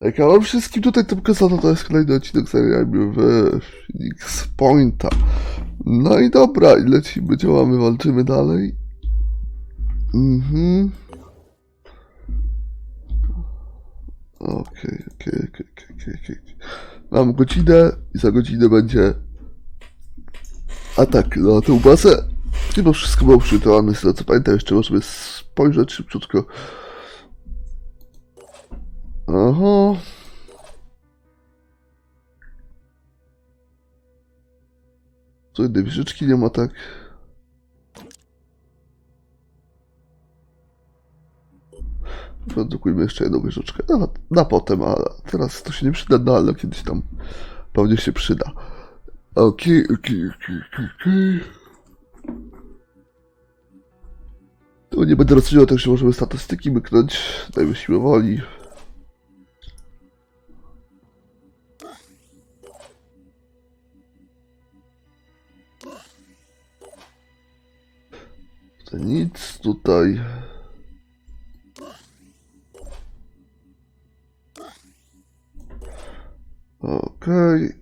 Ja wam wszystkim tutaj to pokazano, to jest kolejny odcinek serialny w Phoenix Pointa. No i dobra, i lecimy, działamy, walczymy dalej. Mhm. Okej, okej, okej, okej, okej. Mam godzinę i za godzinę będzie atak na tę bazę. Chyba wszystko było przygotowane, z tego co pamiętam, jeszcze możemy spojrzeć szybciutko. Aha. Co jednej wieżyczki nie ma, tak? Produkujmy jeszcze jedną wieżyczkę. Na, na potem, a teraz to się nie przyda, no ale kiedyś tam pewnie się przyda. Okej, okej, okej, okej, okej. Tu nie będę rozstrzygał, także możemy statystyki myknąć. Dajmy siłę woli. Nic, tutaj. Okej.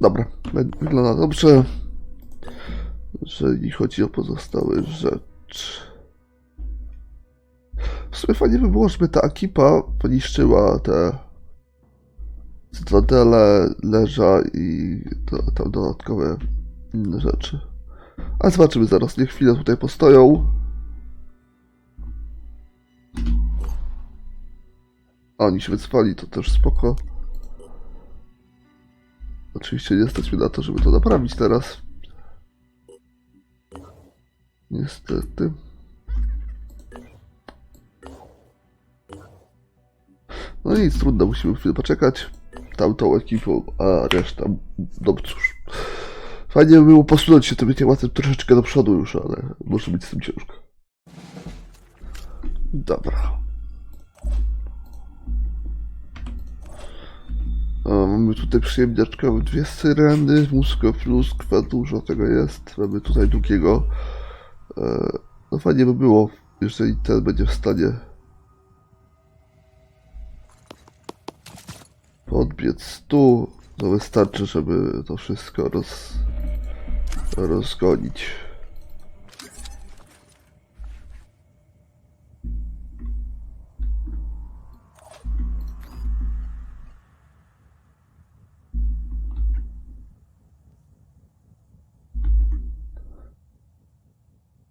Dobra, wy- wygląda dobrze. Jeżeli chodzi o pozostałe rzeczy. W sumie fajnie by było, żeby ta ekipa poniszczyła te cytadele, leża i to, tam dodatkowe inne rzeczy. Ale zobaczymy zaraz, niech chwilę tutaj postoją. A oni się wycofali, to też spoko. Oczywiście nie stać mnie na to, żeby to naprawić teraz. Niestety. No nic, trudno, musimy chwilę poczekać. Tamtą ekipą, a reszta, no cóż. Fajnie by było posunąć się tym tematem troszeczkę do przodu już, ale może być z tym ciężko. Dobra. A, mamy tutaj przyjemniaczkę, dwie syreny, musko pluskwa, dużo tego jest. Mamy tutaj drugiego. E, no fajnie by było, jeżeli ten będzie w stanie podbiec tu. To wystarczy, żeby to wszystko roz, rozgonić.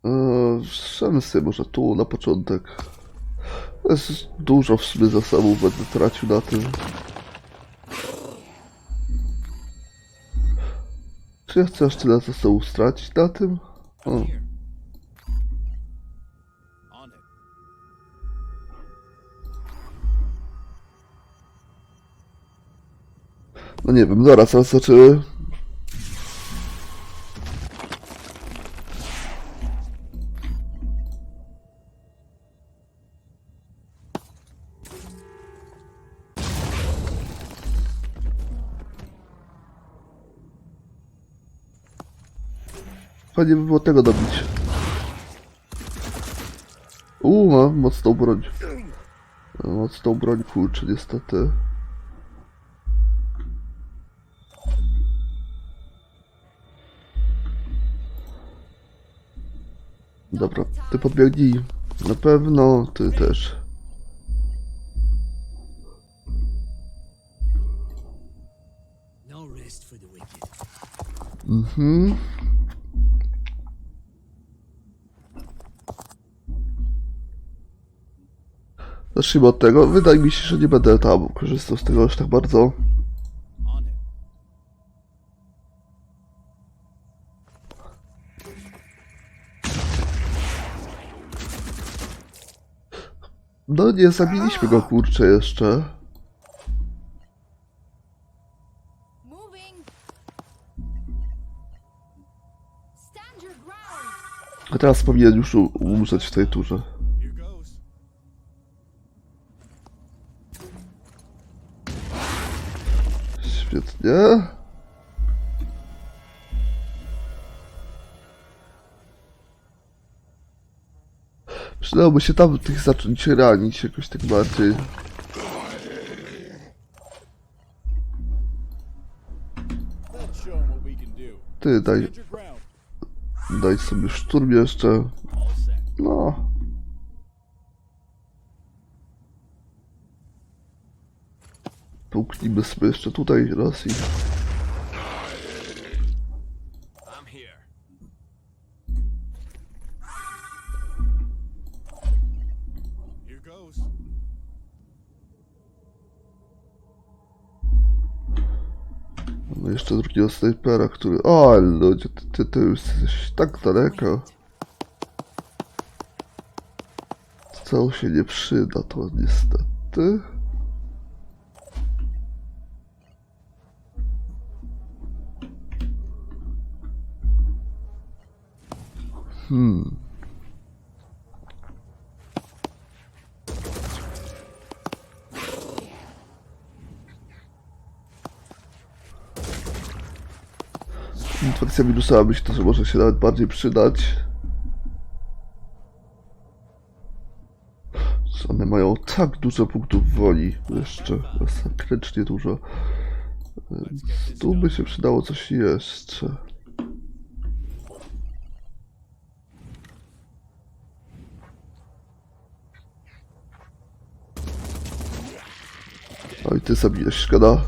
Eee, Szemsy może tu na początek. Jest dużo w sumie zasobów będę tracił na tym. Czy ja chcę aż tyle zasobów stracić na tym? O. No nie wiem, zaraz zaczęły. Fajnie by było tego dobić. Uuu, mam mocną broń. Mocną broń, kurczę, niestety. Dobra, ty podbiegnij. Na pewno, ty też. Mhm. Zacznijmy od tego. Wydaje mi się, że nie będę tam korzystał z tego aż tak bardzo. No nie zabiliśmy go kurczę jeszcze. A teraz powinien już umrzeć w tej turze. Świetnie. Przydałoby się tam tych zacząć ranić jakoś tak bardziej. Ty, daj, daj sobie szturm jeszcze. No. Połknijmy sobie jeszcze tutaj raz i... No jeszcze drugiego snajpera, który... O, ludzie, ty, ty, ty już jesteś tak daleko. Co się nie przyda, to niestety. Hmm. Infekcja wirusa myślę, że może się nawet bardziej przydać. One mają tak dużo punktów woli, jeszcze masakrycznie dużo. Tu by się przydało coś jeszcze. Ty zabiłeś, szkoda.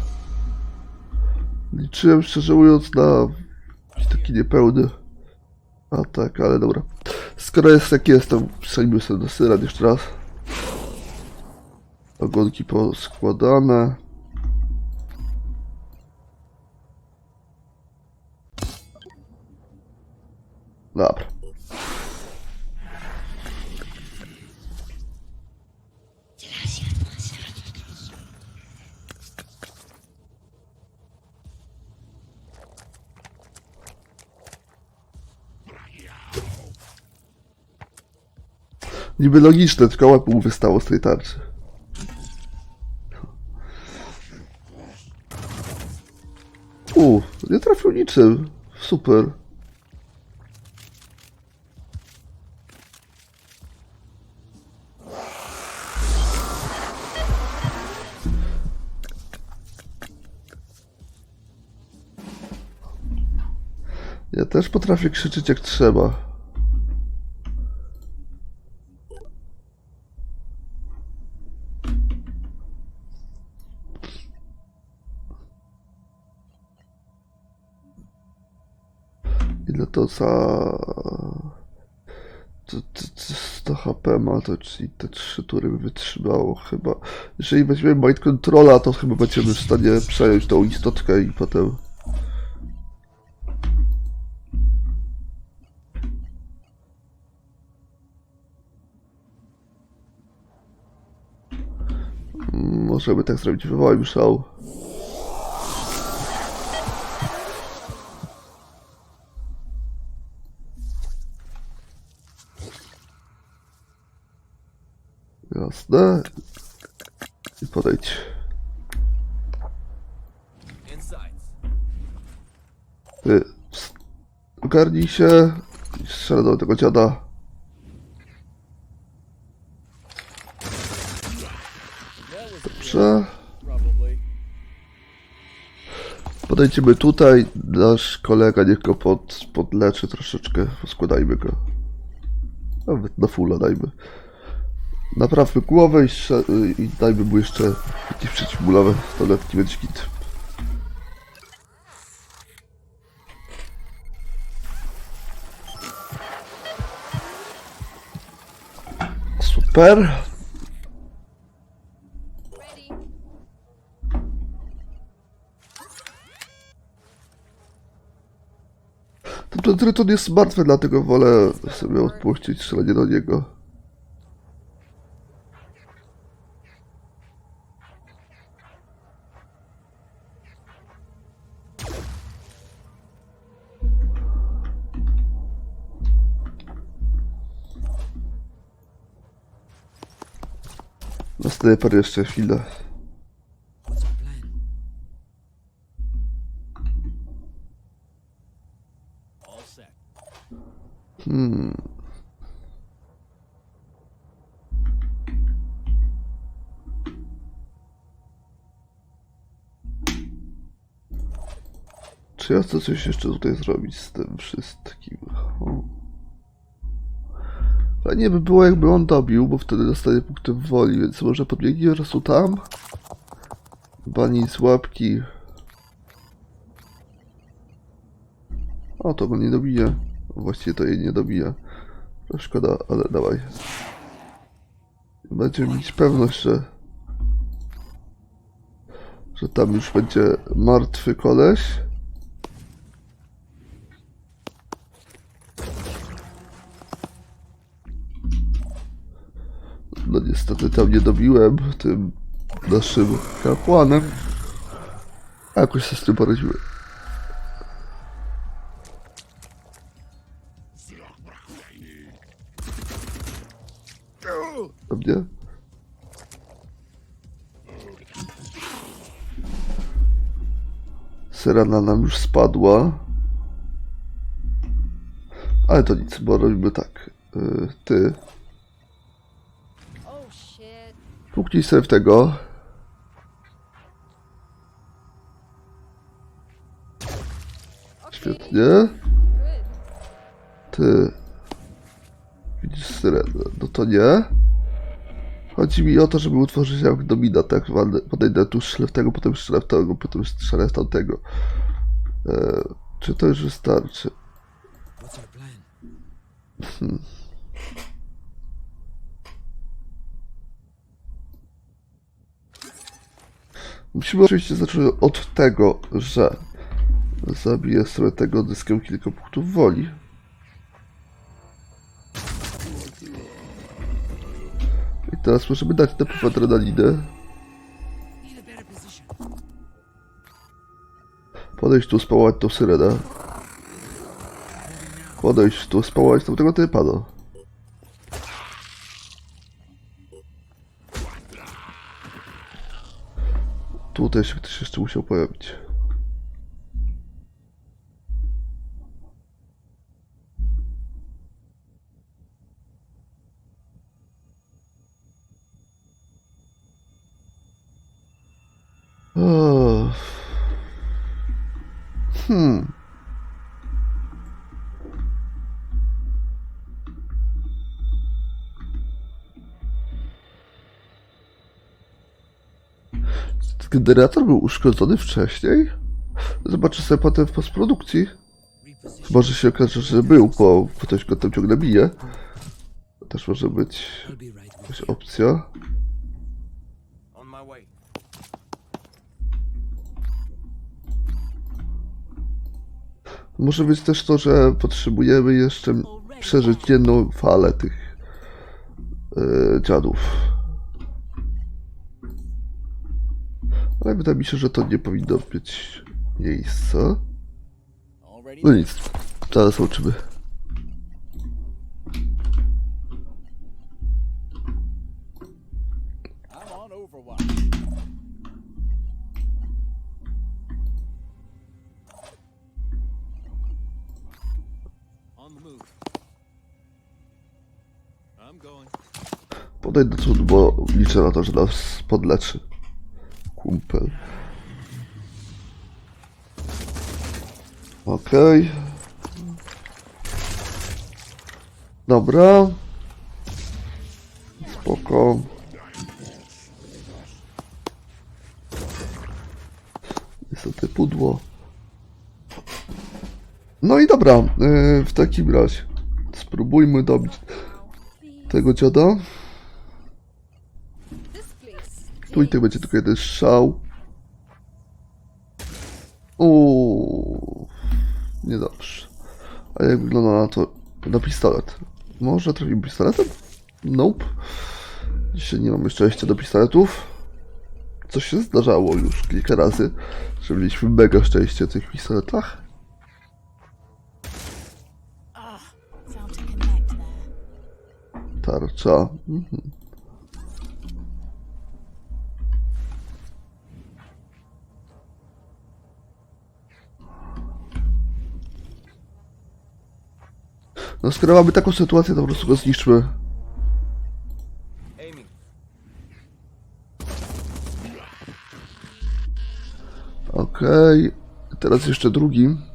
Liczyłem szczerze mówiąc na taki niepełny atak, ale dobra. Skoro jest jak jestem, przejdźmy sobie do syren jeszcze raz. Ogonki poskładane. Dobra. Niby logiczne, tylko łeb mu wystało z tej tarczy. U, nie trafił niczym. Super. Ja też potrafię krzyczeć jak trzeba. Ile to. To, to, to 100 HP ma, to czyli te trzy tury by wytrzymało chyba. Jeżeli weźmiemy Mind Controla, to chyba będziemy w stanie przejąć tą istotkę i potem... Możemy tak zrobić, wywołajmy szał. Jasne. I podejdź. Ty, ogarnij się strzelę do tego dziada. Dobrze. Podejdźmy tutaj. Nasz kolega niech go pod, podleczy troszeczkę. Składajmy go. Nawet na fulla dajmy. Naprawmy głowę i, i dajmy mu jeszcze jakieś przeciwbólowe tabletki, będzie git. Super. Ten tryton jest martwy, dlatego wolę sobie odpuścić strzelanie do niego. Sniper jeszcze chwilę. Hmm. Czy ja chcę coś jeszcze tutaj zrobić z tym wszystkim? O. Fajnie by było, jakby on dobił, bo wtedy dostanie punkty woli, więc może podbiegnie po prostu tam? Chyba nic z łapki. O, to go nie dobije. Właściwie to jej nie dobije. To szkoda, ale dawaj. Będziemy mieć pewność, że... Że tam już będzie martwy koleś. No niestety tam nie dobiłem tym naszym kapłanem. A jakoś się z tym poradziłem. A mnie? Syrena nam już spadła. Ale to nic, bo robimy tak. Y, Ty, puknij sobie w tego. Świetnie. Ty. Widzisz syrenę. No to nie. Chodzi mi o to, żeby utworzyć jak domina, tak? Podejdę tu, strzelę w tego, potem strzelę w tego, potem strzelę w tamtego. E, czy to już wystarczy? What's Musimy oczywiście zacząć od tego, że zabiję sobie tego dyskiem kilka punktów woli. I teraz możemy dać napływ adrenaliny. Podejść tu, spałować tą syrenę. Podejść tu, spałować tamtego typa, no. Tutaj się ktoś jeszcze musiał pojawić. Uff. Hmm. Generator był uszkodzony wcześniej? Zobaczę sobie potem w postprodukcji. Reposition. Chyba, że się okaże, że był, bo ktoś go tam ciągle bije. Też może być jakaś opcja. Może być też to, że potrzebujemy jeszcze przeżyć jedną falę tych yy, dziadów. Ale wydaje mi się, że to nie powinno mieć miejsca. No nic, zaraz zobaczymy. Going. Podejdę tu, bo liczę na to, że nas podleczy. Kumpel. Okej. Dobra. Spoko. Niestety pudło. No i dobra, yy, w takim razie spróbujmy dobić tego dziada. Tu i tak będzie tylko jeden strzał. Uuu, niedobrze. A jak wygląda na to na pistolet? Może trafił pistoletem? Nope. Dzisiaj nie mamy szczęścia do pistoletów. Co się zdarzało już kilka razy, że mieliśmy mega szczęście w tych pistoletach. There. Tarcza. Mhm. No skoro mamy taką sytuację, to po prostu go zniszczmy. Okej. Teraz jeszcze drugi.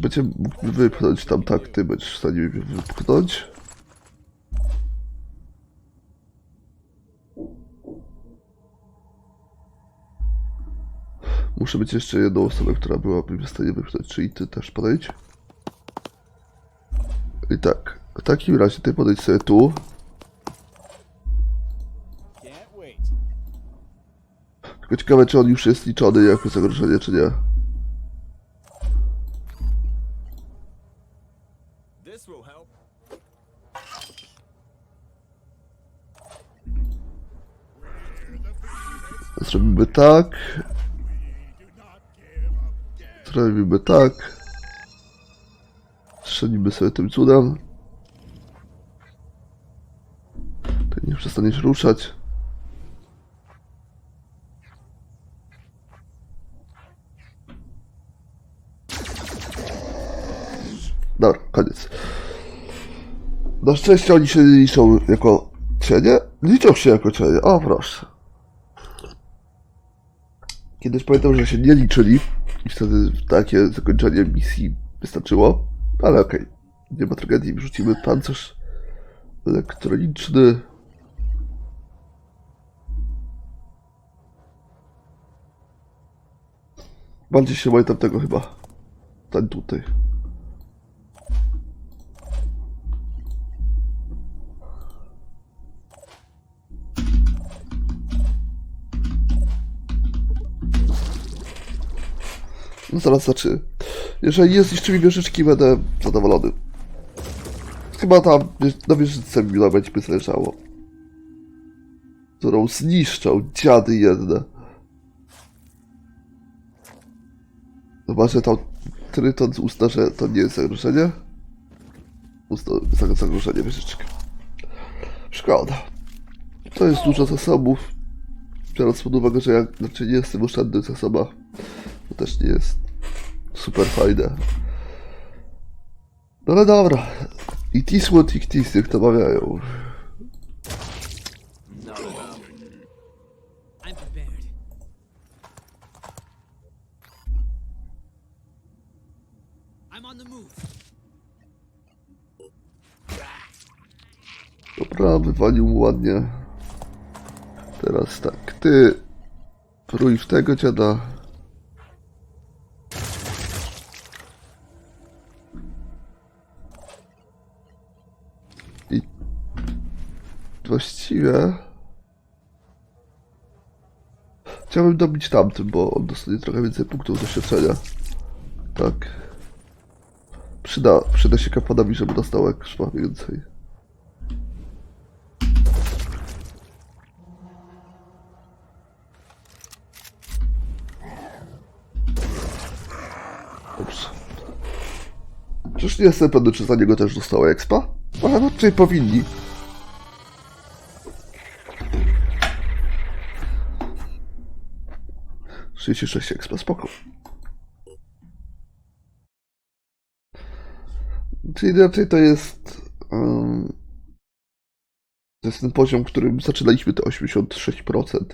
Będzie mógł wypchnąć tam tak, ty będziesz w stanie wypchnąć? Muszę być jeszcze jedną osobę, która byłaby w stanie wypchnąć, czyli ty też podejdź. I tak, w takim razie ty podejdź sobie tu. Tylko ciekawe, czy on już jest liczony jako zagrożenie, czy nie. Zrobimy tak. Zrobimy tak. Strzelimy sobie tym cudem. Ty nie przestaniesz ruszać. Dobra, koniec. Na szczęście oni się liczą jako cienie. Liczą się jako cienie. O, proszę. Kiedyś pamiętam, że się nie liczyli i wtedy takie zakończenie misji wystarczyło, ale okej, nie ma tragedii, wrzucimy pancerz elektroniczny. Bardziej się pamiętam tego chyba. Ten tutaj. Zaraz zaczy. Jeżeli nie zniszczy mi wieżyczki, będę zadowolony. Chyba tam na wieżyczce mi nawet by zależało. Którą zniszczą dziady jedne. Chyba, że to Tryton uzna, że to nie jest zagrożenie. Uzna za zagrożenie wieżyczki. Szkoda. To jest dużo zasobów. Biorąc pod uwagę, że ja raczej nie jestem oszczędny w zasobach. To też nie jest super fajne. No ale dobra. I Tiswood, i Tis, jak to mawiają. Dobra, wywalił mu ładnie. Teraz tak, ty prój w tego dziada. Właściwie chciałbym dobić tamtym, bo on dostanie trochę więcej punktów doświadczenia. Tak. Przyda, przyda się kapłanowi, żeby dostał jak więcej. Dobrze. Przecież nie jestem pewny, czy za niego też dostała expa? Ale raczej powinni. Trzydzieści sześć expa, spoko. Czyli raczej to jest... Um, to jest ten poziom, którym zaczynaliśmy te 86%.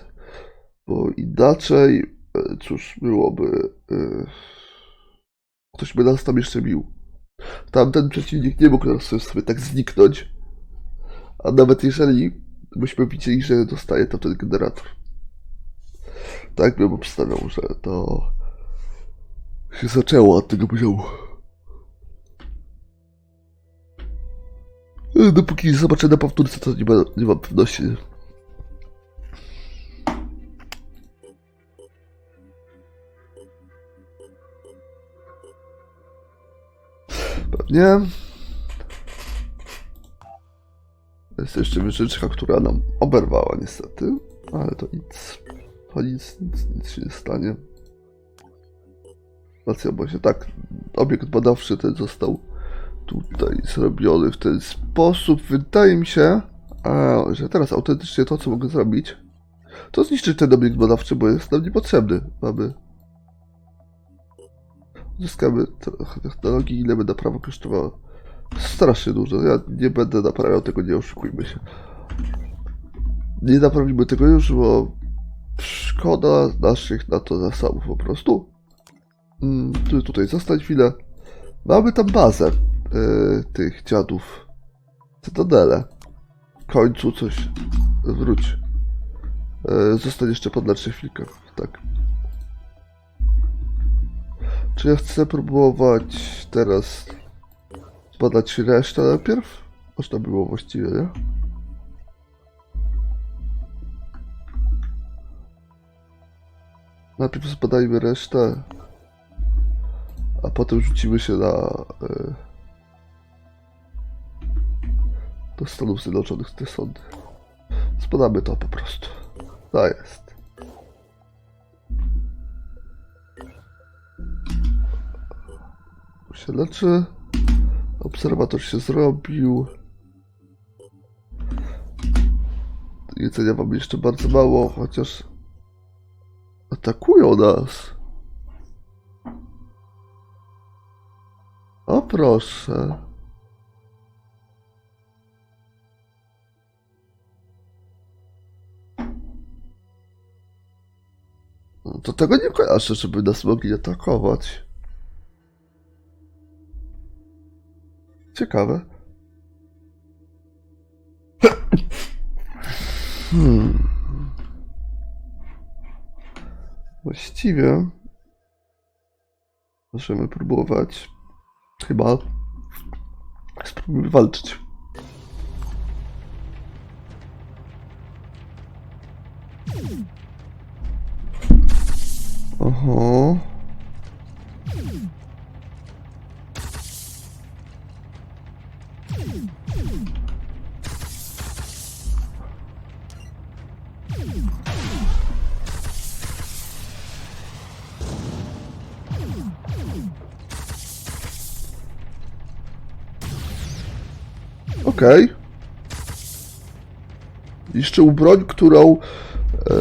Bo inaczej, e, cóż, byłoby... e, Ktoś by nas tam jeszcze bił. Tamten przeciwnik nie mógł nas sobie tak zniknąć. A nawet jeżeli byśmy widzieli, że dostaje to ten generator. Tak bym obstawiał, że to się zaczęło od tego poziomu. E, Dopóki zobaczę na powtórce, to nie, ma, nie mam pewności. Pewnie. Jest jeszcze wieżyczka, która nam oberwała niestety, ale to nic. To nic, nic, nic się nie stanie. Racja, bo się tak, obiekt badawczy ten został tutaj zrobiony w ten sposób. Wydaje mi się, że teraz autentycznie to, co mogę zrobić, to zniszczyć ten obiekt badawczy, bo jest nam niepotrzebny. Mamy Zyskamy trochę technologii, ile by naprawa kosztowała. Strasznie dużo. Ja nie będę naprawiał tego, nie oszukujmy się. Nie naprawimy tego już, bo szkoda naszych na to zasobów po prostu. Mm, tu, tutaj zostań chwilę. Mamy tam bazę yy, tych dziadów. Cytadele. W końcu coś wróć. Yy, zostań jeszcze podleczy chwilkę. Tak. Czy ja chcę próbować teraz badać resztę najpierw? Można było właściwie, nie? Najpierw zbadajmy resztę, a potem rzucimy się na e, do Stanów Zjednoczonych te sądy. Zbadamy to po prostu. To jest. się leczy. Obserwator się zrobił. Jedzenia mamy jeszcze bardzo mało, chociaż atakują nas. O proszę. No to tego nie kojarzę, żeby nas mogli atakować. Ciekawe. Hmm. Właściwie możemy próbować chyba spróbujmy walczyć. Oho. Okej. Niszczył broń, którą e,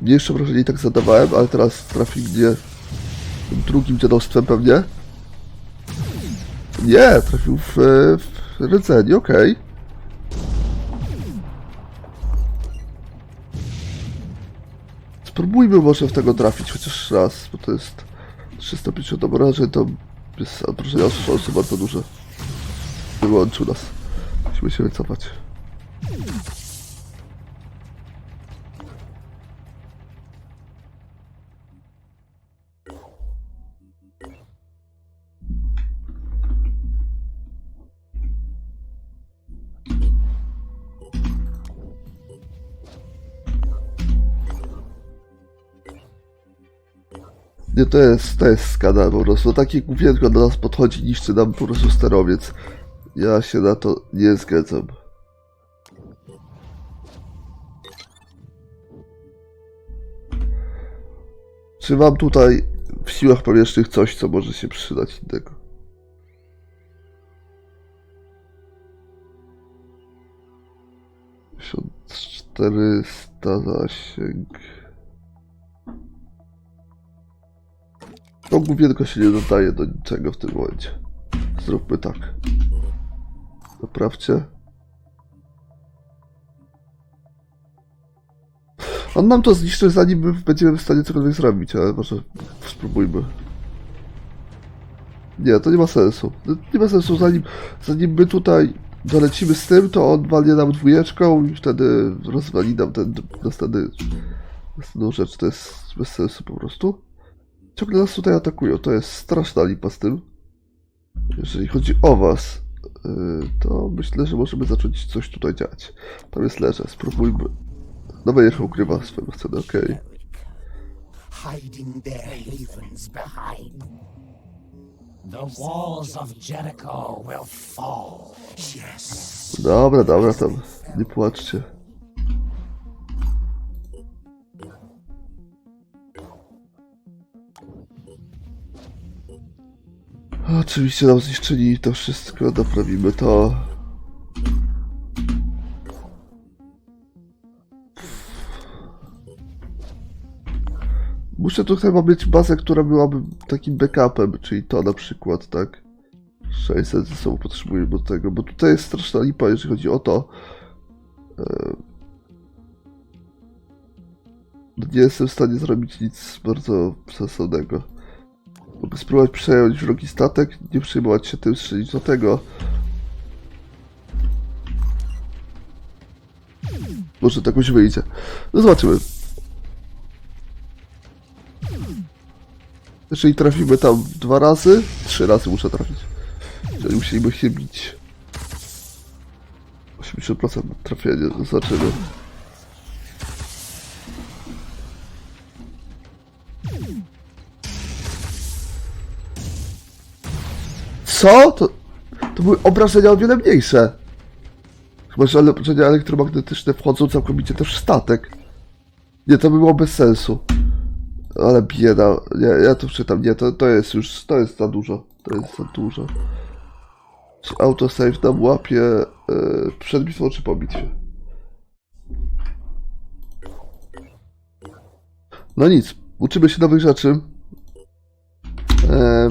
mniejsze wrażenie tak zadawałem, ale teraz trafi mnie tym drugim dziadostwem pewnie. Nie, trafił w, e, w rdzenie, okej. Spróbujmy może w tego trafić chociaż raz, bo to jest 350 obrażeń, to jest obrażenia są bardzo duże. Wyłączył nas. Musimy się wycofać. To jest, to jest skandal po prostu. Takie główienko do nas podchodzi, niszczy nam po prostu sterowiec. Ja się na to nie zgadzam. Czy mam tutaj w siłach powietrznych coś, co może się przydać innego? czterysta zasięg. Główienko się nie nadaje do niczego w tym momencie. Zróbmy tak. Naprawcie. On nam to zniszczy, zanim my będziemy w stanie cokolwiek zrobić, ale może spróbujmy. Nie, to nie ma sensu. Nie ma sensu, zanim, zanim my tutaj dolecimy z tym, to on walnie nam dwójeczką i wtedy rozwali nam ten następny, następną rzecz. To jest bez sensu po prostu. Ciągle nas tutaj atakują, to jest straszna lipa z tym. Jeżeli chodzi o was, yy, to myślę, że możemy zacząć coś tutaj działać. Tam jest leże, spróbujmy. Nowe jeszcze ukrywa swoją scenę, okej. hiding their havens behind. The walls of Jericho will fall. Yes. Dobra, dobra, tam nie płaczcie. Oczywiście nam zniszczyli to wszystko, naprawimy to. Muszę tutaj ma mieć bazę, która byłaby takim backupem, czyli to na przykład, tak? 600 ze sobą potrzebujemy do tego, bo tutaj jest straszna lipa, jeżeli chodzi o to. E, Nie jestem w stanie zrobić nic bardzo sensownego. Mogę spróbować przejąć wrogi statek, nie przejmować się tym, strzelić do tego. Może to jakoś wyjdzie. No zobaczymy. Jeżeli trafimy tam dwa razy, trzy razy muszę trafić. Czyli musimy się bić. 80% trafienia, zobaczymy. Co? To, to były obrażenia o wiele mniejsze. Chyba, że obrażenia elektromagnetyczne wchodzą całkowicie też w statek. Nie, to by było bez sensu. Ale bieda. Nie, ja to czytam. Nie, to, to jest już, to jest za dużo. To jest za dużo. Czy autosave nam łapie yy, przed bitwą czy po bitwie? No nic, uczymy się nowych rzeczy. E,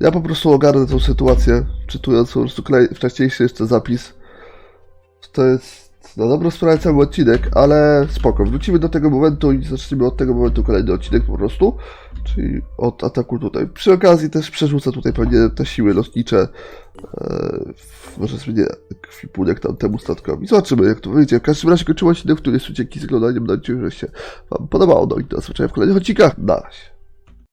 ja po prostu ogarnę tą sytuację, czytując po prostu wcześniejszy jeszcze zapis. To jest na dobrą sprawę cały odcinek, ale spoko. Wrócimy do tego momentu i zaczniemy od tego momentu kolejny odcinek po prostu. Czyli od ataku tutaj. Przy okazji też przerzucę tutaj pewnie te siły lotnicze. E, może zmienię kwipunek tam temu statkowi. Zobaczymy jak to wyjdzie. W każdym razie kończymy odcinek, który jest dzięki za oglądanie. Mam nadzieję, że się Wam podobało. No i do zobaczenia w kolejnych odcinkach. Na razie.